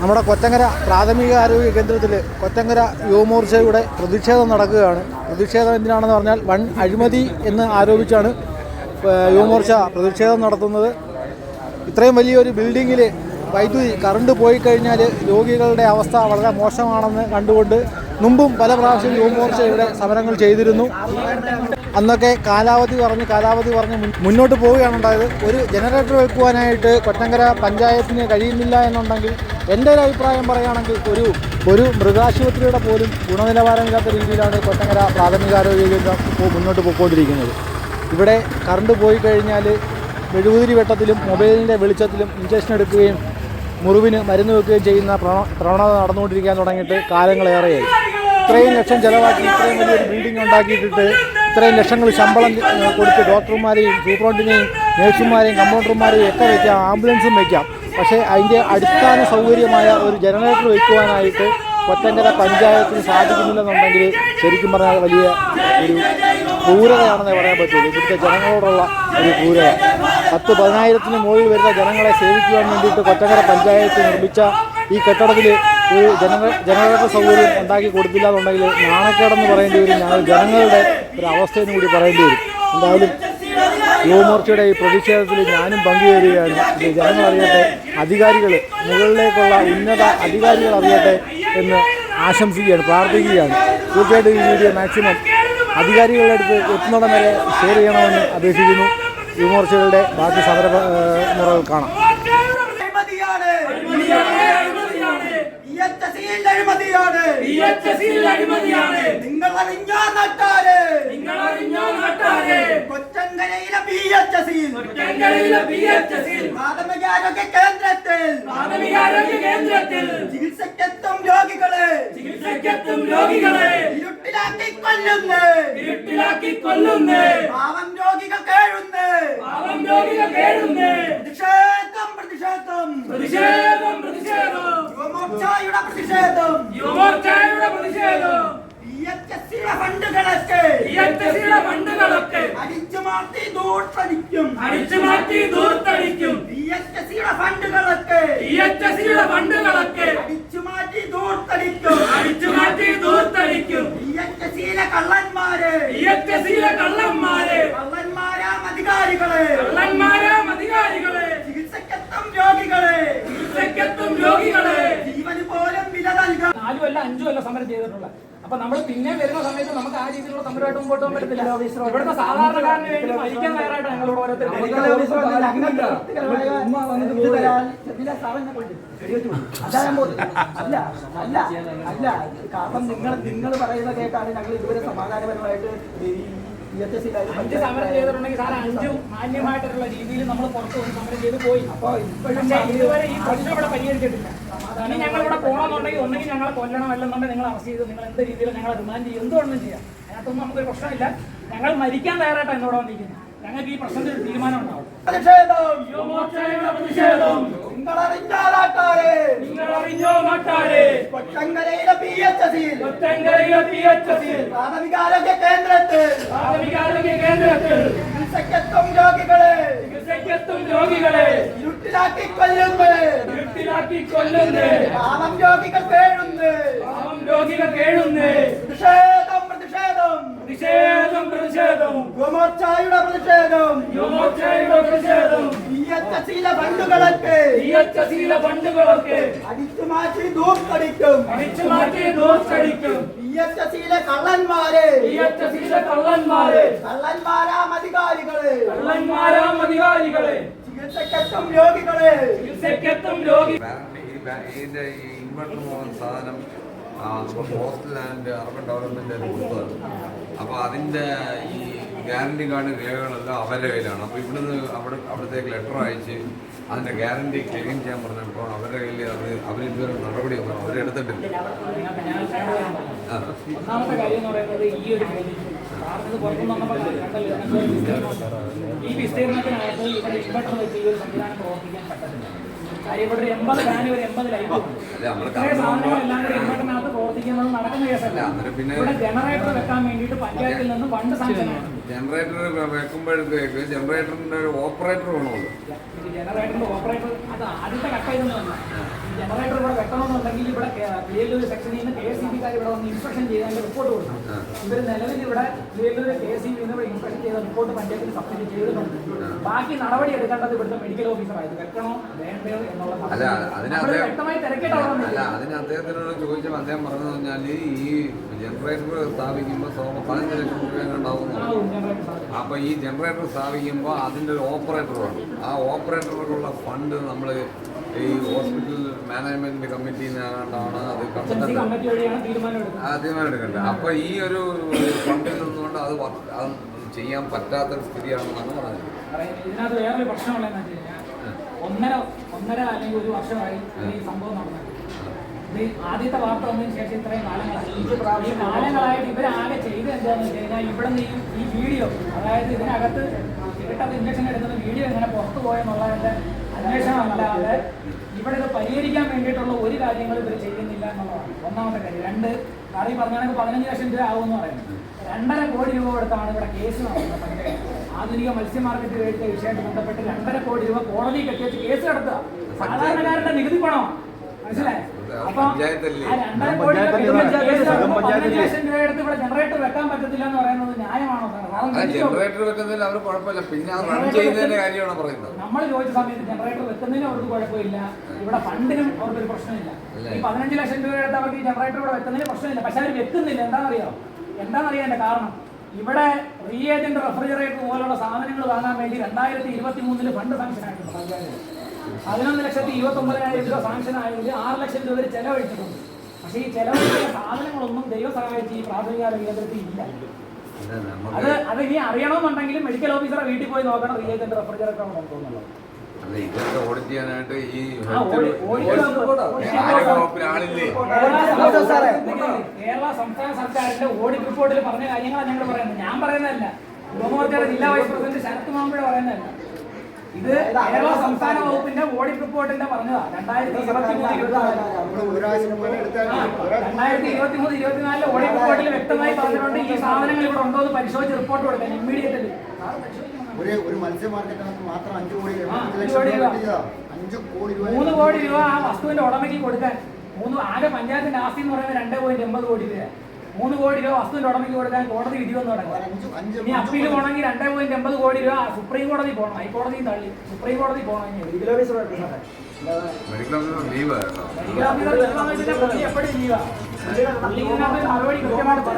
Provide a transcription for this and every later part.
നമ്മുടെ കൊറ്റങ്കര പ്രാഥമിക ആരോഗ്യ കേന്ദ്രത്തിൽ കൊറ്റങ്കര യുവമോർച്ചയുടെ പ്രതിഷേധം നടക്കുകയാണ്. പ്രതിഷേധം എന്തിനാണെന്ന് പറഞ്ഞാൽ വൺ അഴിമതി എന്ന് ആരോപിച്ചാണ് യുവമോർച്ച പ്രതിഷേധം നടത്തുന്നത്. ഇത്രയും വലിയൊരു ബിൽഡിങ്ങിൽ വൈദ്യുതി കറണ്ട് പോയി കഴിഞ്ഞാൽ രോഗികളുടെ അവസ്ഥ വളരെ മോശമാണെന്ന് കണ്ടുകൊണ്ട് മുമ്പും പല പ്രാവശ്യം യുവമോർച്ച ഇവിടെ സമരങ്ങൾ ചെയ്തിരുന്നു. അന്നൊക്കെ കാലാവധി പറഞ്ഞ് കാലാവധി പറഞ്ഞ് മുന്നോട്ട് പോവുകയാണ് ഉണ്ടായത്. ഒരു ജനറേറ്റർ വെക്കുവാനായിട്ട് കൊറ്റങ്കര പഞ്ചായത്തിന് കഴിയുന്നില്ല എന്നുണ്ടെങ്കിൽ എന്റെ ഒരു അഭിപ്രായം പറയുകയാണെങ്കിൽ ഒരു ഒരു മൃഗാശുപത്രിയുടെ പോലും ഗുണനിലവാരമില്ലാത്ത രീതിയിലാണ് കൊറ്റങ്കര പ്രാഥമികാരോഗ്യ കേന്ദ്രം മുന്നോട്ട് പോയിക്കൊണ്ടിരിക്കുന്നത്. ഇവിടെ കറണ്ട് പോയി കഴിഞ്ഞാൽ മെഴുകുതിരി വെട്ടത്തിലും മൊബൈലിന്റെ വെളിച്ചത്തിലും ഇഞ്ചക്ഷൻ എടുക്കുകയും മുറിവിന് മരുന്ന് വെക്കുകയും ചെയ്യുന്ന പ്രവണ പ്രവണത നടന്നുകൊണ്ടിരിക്കാൻ തുടങ്ങിയിട്ട് കാലങ്ങളേറെയായി. ഇത്രയും ലക്ഷം ചിലവാക്കി ഇത്രയും വലിയൊരു ബിൽഡിംഗ് ഉണ്ടാക്കിയിട്ടിട്ട് ഇത്രയും ലക്ഷങ്ങൾ ശമ്പളം കൊടുത്ത് ഡോക്ടർമാരെയും സൂപ്രണ്ടിനെയും നേഴ്സുമാരെയും കമ്പൗണ്ടർമാരെയും ഒക്കെ വയ്ക്കാം ആംബുലൻസും വയ്ക്കാം പക്ഷേ അതിന്റെ അടിസ്ഥാന സൗകര്യമായ ഒരു ജനറേറ്റർ വയ്ക്കുവാനായിട്ട് കൊറ്റങ്കര പഞ്ചായത്തിന് സാധിക്കുന്നില്ലെന്നുണ്ടെങ്കിൽ ശരിക്കും പറഞ്ഞാൽ വലിയ ഒരു ക്രൂരതയാണെന്നേ പറയാൻ പറ്റുള്ളൂ ഇവിടുത്തെ ജനങ്ങളോടുള്ള ഒരു ക്രൂരത. പത്ത് പതിനായിരത്തിന് മുകളിൽ വരുന്ന ജനങ്ങളെ സേവിക്കുവാൻ വേണ്ടിയിട്ട് കൊറ്റങ്കര പഞ്ചായത്ത് നിർമ്മിച്ച ഈ കെട്ടിടത്തിൽ ഒരു ജനങ്ങൾ ജനറേറ്റർ സൗകര്യം ഉണ്ടാക്കി കൊടുത്തില്ല എന്നുണ്ടെങ്കിൽ നാണക്കേടെന്ന് പറയേണ്ടി വരും. ഞങ്ങൾ ജനങ്ങളുടെ ഒരു അവസ്ഥയെന്ന് കൂടി പറയേണ്ടി വരും. എന്തായാലും യുവമോർച്ചയുടെ ഈ പ്രതിഷേധത്തിൽ ഞാനും പങ്കുചേരുകയാണ്. ഇത് ജനങ്ങൾ അറിയട്ടെ അധികാരികൾ മുകളിലേക്കുള്ള ഉന്നത അധികാരികൾ അറിയട്ടെ എന്ന് ആശംസിക്കുകയാണ് പ്രാർത്ഥിക്കുകയാണ്. തീർച്ചയായിട്ടും ഈ വീഡിയോ മാക്സിമം അധികാരികളുടെ അടുത്ത് എത്തുന്നിടം വരെ ഷെയർ ചെയ്യണമെന്ന് അപേക്ഷിക്കുന്നു. യുവമോർച്ചകളുടെ ബാക്കി സമര കാണാം. ഇഎച്ച്എസിയിൽ അഴിമതിയാണ് അഴിമതിയാണ് നിങ്ങൾ അറിഞ്ഞോ നട്ടാര് നിങ്ങൾ അറിഞ്ഞോ നാട്ടാരെ കൊച്ചങ്കരയിലെ ബി എച്ച് എസിയിൽ ഒറ്റങ്കരയിലെ VHSൽ പ്രാഥമികാരോഗ്യ കേന്ദ്രത്തിൽ. പ്രാഥമികാരോഗ്യ കേന്ദ്രത്തിൽ. ചികിത്സക്കെത്തും രോഗികളെ. ചികിത്സക്കെത്തും രോഗികളെ. ഇരുട്ടിലാക്കി കൊല്ലുന്നു ഇരുട്ടിലാക്കി കൊല്ലുന്നു പാവം രോഗികൾ കേഴുന്നു. പാവം രോഗികൾ കേഴുന്നു. പ്രതിഷേധം പ്രതിഷേധം. പ്രതിഷേധം പ്രതിഷേധം. യുവമോർച്ചയുടെ പ്രതിഷേധം. യുവമോർച്ചയുടെ പ്രതിഷേധം. ഫണ്ടുകളൊക്കെ. ഫണ്ടുകളൊക്കെ. അടിച്ചു മാറ്റി ദൂർത്തടിക്കും. അടിച്ചു മാറ്റി ദൂർത്തടിക്കും. ഫണ്ടുകളൊക്കെ. ഫണ്ടുകളൊക്കെ. അടിച്ചു മാറ്റി ദൂർത്തടിക്കും. അടിച്ചു മാറ്റി ദൂർത്തടിക്കും. കള്ളന്മാര്. കള്ളന്മാരെ കള്ളന്മാരാം അധികാരികളെ കള്ളന്മാരാം അധികാരികളെ ചികിത്സക്കെത്തും രോഗികളെ ചികിത്സയ്ക്കെത്തും രോഗികളെ ജീവന് പോലും വില നൽകാം നാലും അല്ല അഞ്ചും അല്ല സമരം ചെയ്തിട്ടുള്ളത്. അപ്പൊ നമ്മൾ പിന്നെ വരുന്ന സമയത്ത് നമുക്ക് ആ രീതിയിലുള്ള സമരമായിട്ട് മുമ്പോട്ട് പോകാൻ പറ്റത്തില്ല. ഇവിടുത്തെ സാധാരണക്കാരന് വേണ്ടി മരിക്കാൻ തയ്യാറായിട്ട് ഞങ്ങളോട് അല്ല അല്ല അല്ല. കാരണം നിങ്ങൾ നിങ്ങൾ പറയുന്ന കേട്ടാണ് ഞങ്ങൾ ഇതുവരെ സമാധാനപരമായിട്ട് അഞ്ച് സമരം ചെയ്തിട്ടുണ്ടെങ്കിൽ സാർ അഞ്ചും മാന്യമായിട്ടുള്ള രീതിയിൽ നമ്മൾ പുറത്തു സമരം ചെയ്ത് പോയി. അപ്പൊ ഇപ്പോഴും പക്ഷേ ഇതുവരെ ഈ പ്രശ്നം ഇവിടെ പരിഹരിച്ചിട്ടില്ല. ഇനി ഞങ്ങൾ ഇവിടെ പോകണമെന്നുണ്ടെങ്കിൽ ഒന്നെങ്കിൽ ഞങ്ങളെ കൊല്ലണം അല്ലെന്നുണ്ടെങ്കിൽ നിങ്ങൾ അറസ്റ്റ് ചെയ്ത് നിങ്ങൾ എന്ത് രീതിയിൽ ഞങ്ങളെ റിമാൻഡ് ചെയ്യും എന്തുകൊണ്ടും ചെയ്യാം. അതിനകത്തൊന്നും നമുക്കൊരു പ്രശ്നമില്ല. ഞങ്ങൾ മരിക്കാൻ തയ്യാറായിട്ടാണ് എന്നോട് വന്നിരിക്കുന്നത്. ഞങ്ങൾക്ക് ഈ പ്രശ്നത്തിൽ ഒരു തീരുമാനം ഉണ്ടാവും. പ്രതിഷേധം. യുവമോർച്ചയുടെ പ്രതിഷേധം. നിങ്ങൾ അറിഞ്ഞാലാട്ടാരെ നിങ്ങൾ അറിഞ്ഞോ നാട്ടാരെ. കൊച്ചങ്കരയിലെ ബി എച്ച് എസിയിൽ ഒറ്റങ്കരയിലെ VHSൽ പ്രാഥമികാരോഗ്യ കേന്ദ്രത്തിൽ. പ്രാഥമികാരോഗ്യ കേന്ദ്രത്തിൽ. രോഗികളെ. ചികിത്സയ്ക്കെത്തും രോഗികളെ ഇരുട്ടിലാക്കി കൊല്ലുന്നു ഇരുട്ടിലാക്കി കൊല്ലുന്നു പാവം രോഗികൾ കേഴുന്നു. പാവം രോഗികൾ കേഴുന്നു. പ്രതിഷേധം പ്രതിഷേധം. പ്രതിഷേധം പ്രതിഷേധം. യുവമോർച്ചയുടെ പ്രതിഷേധം. യുവമോർച്ചയുടെ പ്രതിഷേധം. എസിയിലെ ഫണ്ടുകളൊക്കെ VHSയിലെ ഫണ്ടുകളൊക്കെ അടിച്ചു മാറ്റി ദൂർത്തടിക്കും അടിച്ചു മാറ്റി ദോഷടിക്കും എസിയിലെ കള്ളന്മാരെ. VHSയിലെ കള്ളന്മാരെ. കള്ളന്മാരാം അധികാരികളെ കള്ളന്മാരാം അധികാരികളെ ചികിത്സക്കെത്തും രോഗികളെ. ചികിത്സക്കെത്തും രോഗി ഇതിന്റെ ഈ ഇൻവെർട്ടർ പോകുന്ന സാധനം പോസ്റ്റൽ ആൻഡ് അർബൻ ഡെവലപ്മെന്റ് കൊടുത്തതാണ് അപ്പോൾ അതിന്റെ ഈ ഗ്യാരണ്ടി കാർഡ് രേഖകളെല്ലാം അവരുടെ കയ്യിലാണ്. അപ്പോൾ ഇവിടുന്ന് അവിടെ അവിടത്തേക്ക് ലെറ്റർ അയച്ച് അതിന്റെ ഗ്യാരണ്ടി ക്ലെയിം ചെയ്യാൻ പറഞ്ഞപ്പോൾ അവരുടെ കയ്യിൽ അത് അവരിതുവരെ നടപടി നടപടിയൊന്നും അവരെടുത്തിട്ടില്ല. ഒന്നാമത്തെ കാര്യം എന്ന് പറയുന്നത് ഈ ഒരു ഭാരതത്തിൽ പുറത്തുനിന്ന് വന്നപ്പോൾ. ഈ വിസ്തീർണത്തിനകത്ത് ഇവിടെ ഇൻവെർട്ടർ വെച്ച് ഈ ഒരു സംവിധാനം പ്രവർത്തിക്കാൻ പറ്റത്തില്ല. കാര്യം ഇവിടെ ഒരു എൺപത് ഫാന് ഒരു എൺപത് ലൈറ്റ് ഇത്രയും സാധനങ്ങളെല്ലാം കൂടി ഇൻവെർട്ടറിനകത്ത് പ്രവർത്തിക്കുന്നത് നടക്കുന്ന കേസല്ല? പിന്നെ ഇവിടെ ജനറേറ്റർ വെക്കാൻ വേണ്ടിയിട്ട് പഞ്ചായത്തിൽ നിന്ന് ഫണ്ട് സാങ്ഷൻ ജനറേറ്റർ വെക്കുമ്പോഴത്തേക്ക് ജനറേറ്ററിന്റെ ഒരു ഓപ്പറേറ്റർ വേണമല്ലോ. ജനറേറ്ററിന്റെ ഓപ്പറേറ്റർ അത് ആദ്യത്തെ ഇതൊന്നും അല്ല ജനറേറ്റർ ഇവിടെ വെക്കണമെന്നുണ്ടെങ്കിൽ ഇവിടെ ക്ലിയർ സെക്ഷനിൽ നിന്ന് കെ എസ് സി ബിക്കാർ ഇവിടെ വന്ന് ഇൻസ്പെക്ഷൻ ചെയ്തതിന്റെ റിപ്പോർട്ട് കൊടുക്കണം. ഇവർ നിലവിൽ ഇവിടെ clear K S C B ഇവിടെ ഇൻസ്പെക്ഷൻ ചെയ്ത റിപ്പോർട്ട് പഞ്ചായത്തിന് സബ്മിറ്റ് ചെയ്തിട്ടുണ്ട്. ബാക്കി നടപടി എടുക്കേണ്ടത് ഇവിടുത്തെ മെഡിക്കൽ ഓഫീസറായത് വെക്കണോ വേണ്ടയോ എന്നുള്ളത് വ്യക്തമായി വന്നില്ല അതിന് അദ്ദേഹത്തിനോട് ചോദിച്ചപ്പോൾ അദ്ദേഹം പറഞ്ഞു കഴിഞ്ഞാൽ ഈ ജനറേറ്റർ സ്ഥാപിക്കുമ്പോൾ പതിനഞ്ച് ലക്ഷം രൂപ ഉണ്ടാവും അപ്പൊ ഈ ജനറേറ്റർ സ്ഥാപിക്കുമ്പോൾ അതിന്റെ ഒരു ഓപ്പറേറ്റർ വേണം. ആ ഓപ്പറേറ്ററിലുള്ള ഫണ്ട് നമ്മൾ ഈ ഹോസ്പിറ്റൽ മാനേജ്മെന്റ് അത് കമ്മിറ്റി ആണ് തീരുമാനം എടുക്കുന്നത്. ആ തീരുമാനം എടുക്കണ്ടേ? അപ്പൊ ഈ ഒരു ഫണ്ടിൽ നിന്നുകൊണ്ട് അത് അത് ചെയ്യാൻ പറ്റാത്ത സ്ഥിതിയാണെന്നാണ് പറഞ്ഞത്. പറയുന്നത് ഇതിനകത്ത് വേറൊരു പ്രശ്നമുള്ളതെന്ന് വെച്ച് കഴിഞ്ഞാൽ ഒന്നര ഒന്നര അല്ലെങ്കിൽ ഒരു വർഷമായി ഈ സംഭവം നടന്നത് ഇത് ആദ്യത്തെ വാർത്ത വന്നതിന് ശേഷം ഇത്രയും കാലങ്ങളായി. ഈ കാലങ്ങളായിട്ട് ഇവരാകെ ചെയ്ത് എന്താണെന്ന് വെച്ച് കഴിഞ്ഞാൽ ഇവിടെ നിന്ന് ഈ- ഈ വീഡിയോ അതായത് ഇതിനകത്ത് ഇരട്ടത് ഇഞ്ചക്ഷൻ എടുക്കുന്ന വീഡിയോ എങ്ങനെ പുറത്തു പോയെന്നുള്ളതിന്റെ അന്വേഷണം അല്ലാതെ ഇവിടെ ഇത് പരിഹരിക്കാൻ വേണ്ടിയിട്ടുള്ള ഒരു കാര്യങ്ങളും ഇവർ ചെയ്യുന്നില്ല എന്നുള്ളതാണ്. ഒന്നാമത്തെ കാര്യം. രണ്ട് കാര്യം പറഞ്ഞാണെങ്കിൽ പതിനഞ്ച് ലക്ഷം രൂപ ആകുമെന്ന് പറയുന്നത് രണ്ടര കോടി രൂപ കൊടുത്താണ് ഇവിടെ കേസ് നടന്നത് ആധുനിക മത്സ്യ മാർക്കറ്റ് കഴിച്ച വിഷയമായിട്ട് ബന്ധപ്പെട്ട് രണ്ടര കോടി രൂപ കോടതി കെട്ടിവെച്ച് കേസ് നടത്തുക. സാധാരണക്കാരന്റെ നികുതി പണം മനസ്സിലായോ? ജനറേറ്റർ വെക്കാൻ പറ്റത്തില്ല എന്ന് പറയുന്നത് ന്യായമാണോ സാർ കാരണം അത് തിരിച്ചു ജനറേറ്റർ വെക്കുന്നതിൽ അവർ കുഴപ്പമില്ല. പിന്നെ അത് റൺ ചെയ്യുന്നതിന്റെ കാര്യമാണ് പറയുന്നത്. നമ്മൾ ചോദിച്ച സമയത്ത് ജനറേറ്റർ വെക്കുന്നതിന് അവർക്ക് കുഴപ്പമില്ല. ഇവിടെ ഫണ്ടിനും അവർക്കൊരു പ്രശ്നമില്ല. ഈ പതിനഞ്ച് ലക്ഷം രൂപ എടുത്ത് അവർക്ക് ഈ ജനറേറ്റർ ഇവിടെ വെക്കുന്നതിന് പ്രശ്നമില്ല. പക്ഷെ അവർ വെക്കുന്നില്ല. എന്താണെന്നറിയോ? എന്താണെന്നറിയാം എന്റെ കാരണം? ഇവിടെ റീഏജന്റ് റെഫ്രിജറേറ്റർ പോലുള്ള സാധനങ്ങൾ വാങ്ങാൻ വേണ്ടി രണ്ടായിരത്തി ഇരുപത്തി മൂന്നിൽ ഫണ്ട് സാങ്ഷൻ ആയിട്ടുണ്ട് പഞ്ചായത്തിൽ പതിനൊന്ന് ലക്ഷത്തി ഇരുപത്തി ഒമ്പതിനായിരം രൂപ സാങ്ഷൻ ആയെങ്കിൽ ആറ് ലക്ഷം രൂപ വരെ ചെലവഴിച്ചിട്ടുണ്ട്. പക്ഷേ ഈ ചെലവഴിച്ച സാധനങ്ങളൊന്നും ദൈവസഹായത്തിൽ സഹായിച്ച് ഈ പ്രാഥമിക കേന്ദ്രത്തിൽ ഇല്ല. അത് അത് ഇനി അറിയണമെന്നുണ്ടെങ്കിൽ മെഡിക്കൽ ഓഫീസറെ വീട്ടിൽ പോയി നോക്കണം റിയേജന്റ് റെഫ്രിജറേറ്റർ ഇതൊക്കെ ഓഡിറ്റ് ചെയ്യാനായിട്ട് ഈ സംസ്ഥാന- കേരള സംസ്ഥാന സർക്കാരിന്റെ ഓഡിറ്റ് റിപ്പോർട്ടിൽ പറഞ്ഞ കാര്യങ്ങളാണ് ഞങ്ങൾ പറയുന്നത്. ഞാൻ പറയുന്നതല്ല. യുവമോർച്ചയുടെ ജില്ലാ വൈസ് പ്രസിഡന്റ് ശരത് മാമ്പുഴ പറയുന്നതല്ല. ഇത് കേരള സംസ്ഥാന വകുപ്പിന്റെ ഓഡിറ്റ് റിപ്പോർട്ടിന്റെ പറഞ്ഞതാ. രണ്ടായിരത്തി രണ്ടായിരത്തി ഇരുപത്തി മൂന്ന് ഇരുപത്തിനാലിലെ ഓഡിറ്റ് റിപ്പോർട്ടിൽ വ്യക്തമായി പറഞ്ഞിട്ടുണ്ട് ഈ സാധനങ്ങൾ ഇവിടെ ഉണ്ടോ എന്ന് പരിശോധിച്ച് റിപ്പോർട്ട് കൊടുക്കാൻ ഇമ്മീഡിയറ്റ്ലി ഒരു ഒരു മത്സ്യ മാർക്കറ്റിനകത്ത് മാത്രം അഞ്ചു കോടി അഞ്ച് കോടി രൂപ മൂന്ന് കോടി രൂപ ആ വസ്തുവിന്റെ ഉടമയ്ക്ക് കൊടുക്കാൻ. മൂന്ന് ആകെ പഞ്ചായത്തിന്റെ ആസ്തി എന്ന് പറയുന്നത് രണ്ട് പോയിന്റ് എൺപത് കോടി രൂപ മൂന്ന് കോടി രൂപ വസ്തുവിന്റെ ഉടമയ്ക്ക് കൊടുക്കാൻ കോടതി വിധി വന്നു തുടങ്ങി. അഞ്ച് അഞ്ച് ഇനി അപ്പീൽ പോകണമെങ്കിൽ രണ്ട് പോയിന്റ് എൺപത് കോടി രൂപ സുപ്രീം കോടതി പോകണം ഹൈക്കോടതി തള്ളി. സുപ്രീം കോടതി പോകണമെങ്കിൽ മെഡിക്കൽ ഓഫീസർ ലീവ് മറുപടി കൃത്യമായിട്ട്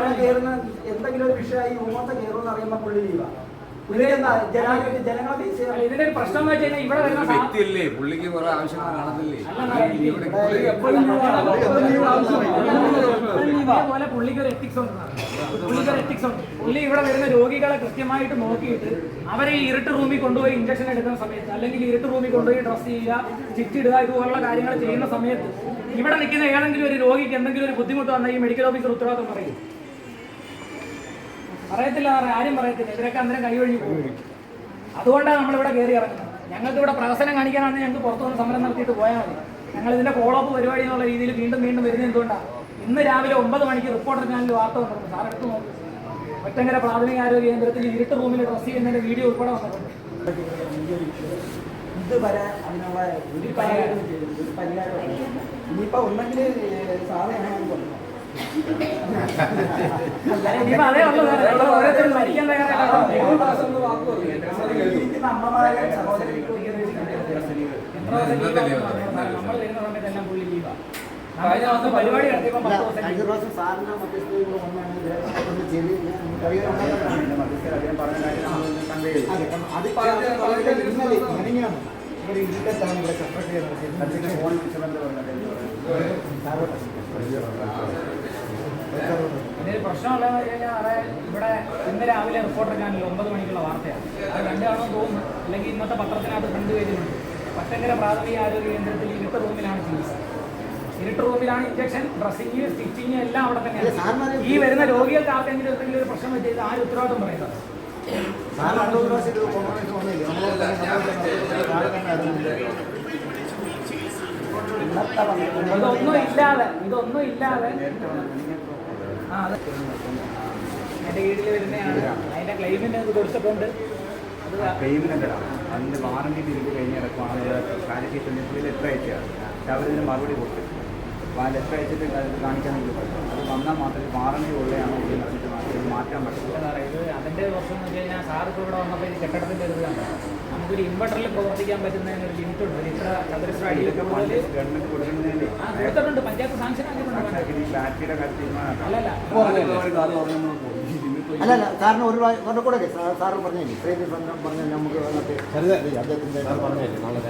എന്തെങ്കിലും ഒരു വിഷയമായി ഊമത്തെ കയറുമെന്ന് അറിയുമ്പോൾ പുള്ളി ലീവാ ഇതിന്റെ ഒരു പ്രശ്നം എന്ന് വെച്ചാൽ ഇവിടെ വരുന്ന വ്യക്തിയല്ലേ? പുള്ളിക്ക് കുറെ ആവശ്യങ്ങൾ കാണത്തില്ലേ? ഇതേപോലെ പുള്ളിക്ക് ഒരു എത്തിക്സ് ഉണ്ട്. പുള്ളിക്ക് ഒരു എത്തിക്സ് ഉണ്ട്. പുള്ളി ഇവിടെ വരുന്ന രോഗികളെ കൃത്യമായിട്ട് നോക്കിയിട്ട് അവരെ ഈ ഇരുട്ട് റൂമിൽ കൊണ്ടുപോയി ഇഞ്ചക്ഷൻ എടുക്കുന്ന സമയത്ത് അല്ലെങ്കിൽ ഇരുട്ട് റൂമിൽ കൊണ്ടുപോയി ഡ്രസ് ചെയ്യുക ചിറ്റ് ഇടുക ഇതുപോലുള്ള കാര്യങ്ങൾ ചെയ്യുന്ന സമയത്ത് ഇവിടെ നിൽക്കുന്ന ഏതെങ്കിലും ഒരു രോഗിക്ക് എന്തെങ്കിലും ഒരു ബുദ്ധിമുട്ട് വന്നാൽ ഈ മെഡിക്കൽ ഓഫീസർ ഉത്തരവാദിത്വം പറയും. പറയത്തില്ല സാറേ, ആരും പറയത്തില്ല. ഇവരൊക്കെ അന്നേരം കൈവഴി പോകും. അതുകൊണ്ടാണ് നമ്മളിവിടെ കയറി ഇറങ്ങുന്നത്. ഞങ്ങൾക്ക് ഇവിടെ പ്രഹസനം കാണിക്കാനാണ് ഞങ്ങൾക്ക് പുറത്തു വന്ന് സമരം നടത്തിയിട്ട് പോയാൽ മതി. ഞങ്ങൾ ഇതിന്റെ ഫോളോപ്പ് പരിപാടി എന്നുള്ള രീതിയിൽ വീണ്ടും വീണ്ടും വരുന്നത് എന്തുകൊണ്ടാണ് ഇന്ന് രാവിലെ ഒമ്പത് മണിക്ക് റിപ്പോർട്ടർ ചാനലിൽ വാർത്ത വന്നിട്ടുണ്ട്. സാർ എടുത്തു നോക്കും. ഒറ്റങ്കര പ്രാഥമിക ആരോഗ്യ കേന്ദ്രത്തിൽ ഇരുട്ട് റൂമിൽ ഡ്രസ് ചെയ്യുന്നതിന്റെ വീഡിയോ ഉൾപ്പെടെ വന്നിട്ടുണ്ട്. ഇതുവരെ അതിനുള്ള ഒരു പരിഹാരം. ഒരു പരിഹാരം ഇനിയിപ്പോ ഒന്നെങ്കിൽ സാറേ കൊണ്ടുപോകും ഇനിയിപ്പോ അതേ ഉള്ളൂ സാറേ. ഇവിടെ ഓരോരുത്തരും മരിക്കാൻ തയ്യാറായിട്ടാണ് ജീവിക്കുന്ന അമ്മമാരെ സഹോദരങ്ങൾക്ക് ഇന്നത്തെ ലീവ് നമ്മൾ വരുന്ന സമയത്തെല്ലാം പുള്ളി ലീവാ കഴിഞ്ഞ ദിവസം പരിപാടി നടത്തിയപ്പോൾ leave. പ്രാവശ്യം സാറിന്റെ മധ്യസ്ഥതയിൽ കൂടെ വന്നാണ് ഇത് അതൊന്ന് ചെയ്ത് അത് പറഞ്ഞ ഇന്നലെ മെനഞ്ഞാണ് ഇവിടെ ഇരിക്കത്താണ് ഇവിടെ സെക്രട്ടറി ഫോൺ വിളിച്ചവന്റെ ഇതിന് ഇവിടെ ഇന്ന് രാവിലെ റിപ്പോർട്ടർ ചാനലിൽ ഒമ്പത് മണിക്കുള്ള വാർത്തയാണ്. അത് തോന്നുന്നു അല്ലെങ്കിൽ ഇന്നത്തെ പത്രത്തിനകത്ത് ഫ്രണ്ട് പേജിലുണ്ട് പത്തങ്കര പ്രാഥമിക ആരോഗ്യ കേന്ദ്രത്തിൽ ഇരുട്ട് റൂമിലാണ് ചികിത്സ. ഇരുട്ട് റൂമിലാണ് ഇഞ്ചക്ഷൻ ഡ്രസ്സിങ് സ്റ്റിച്ചിങ് എല്ലാം അവിടെ തന്നെയാണ്. ഈ വരുന്ന രോഗികൾക്ക് ആർക്കെങ്കിലും എന്തെങ്കിലും ഒരു പ്രശ്നം ആര് ഉത്തരവാദിത്വം പറയുന്നത് ഇതൊന്നും ഇല്ലാതെ ഇതൊന്നും ഇല്ലാതെ അത്. എന്റെ കീഴിൽ വരുന്നതാണ്. അതിന്റെ ക്ലെയിമിന് ഇത് കൊടുത്തിട്ടുണ്ട്. അത് അതിന്റെ വാറണ്ടി തിരികെ കഴിഞ്ഞ് കിടക്കുവാണ്. കാലിക്കേഷൻ ഡിസ്പ്ലേയിൽ ലെറ്റർ അയച്ചതാണ്. പക്ഷെ അവരിതിന് മറുപടി കൊടുത്തു അപ്പോൾ ആ ലെറ്റർ അയച്ചിട്ട് അത് കാണിക്കാൻ വേണ്ടി പറ്റും അത് വന്നാൽ മാത്രമേ വാറണ്ടി ഉള്ളതാണ് ഇത് മാറ്റാൻ പറ്റും അതിന്റെ പ്രശ്നം എന്ന് വെച്ച് കഴിഞ്ഞാൽ സാർ ഇപ്പോൾ ഇവിടെ വന്നപ്പോൾ ഈ കെട്ടിടത്തിന്റെ ഒരു നമുക്കൊരു ഇൻവെർട്ടറിൽ പ്രവർത്തിക്കാൻ പറ്റുന്നതിന് ഒരു ലിമിറ്റ് ഉണ്ട്. ഒരു ഇത്ര ചതുരശ്ര അടിയിലൊക്കെ ആ കൊടുത്തിട്ടുണ്ട്. പഞ്ചായത്ത് സാങ്ഷൻ ആക്കിയിട്ടുണ്ട്. അല്ലല്ല. അല്ല അല്ല സാറിന് ഒരു ഒരെണ്ണം കൂടെ സാർ സാറ് പറഞ്ഞില്ലേ? ഇത്രയും ദിവസം പറഞ്ഞ നമുക്ക് അതിനകത്ത് അദ്ദേഹത്തിന്റെ സാറ് പറഞ്ഞിട്ടുണ്ട്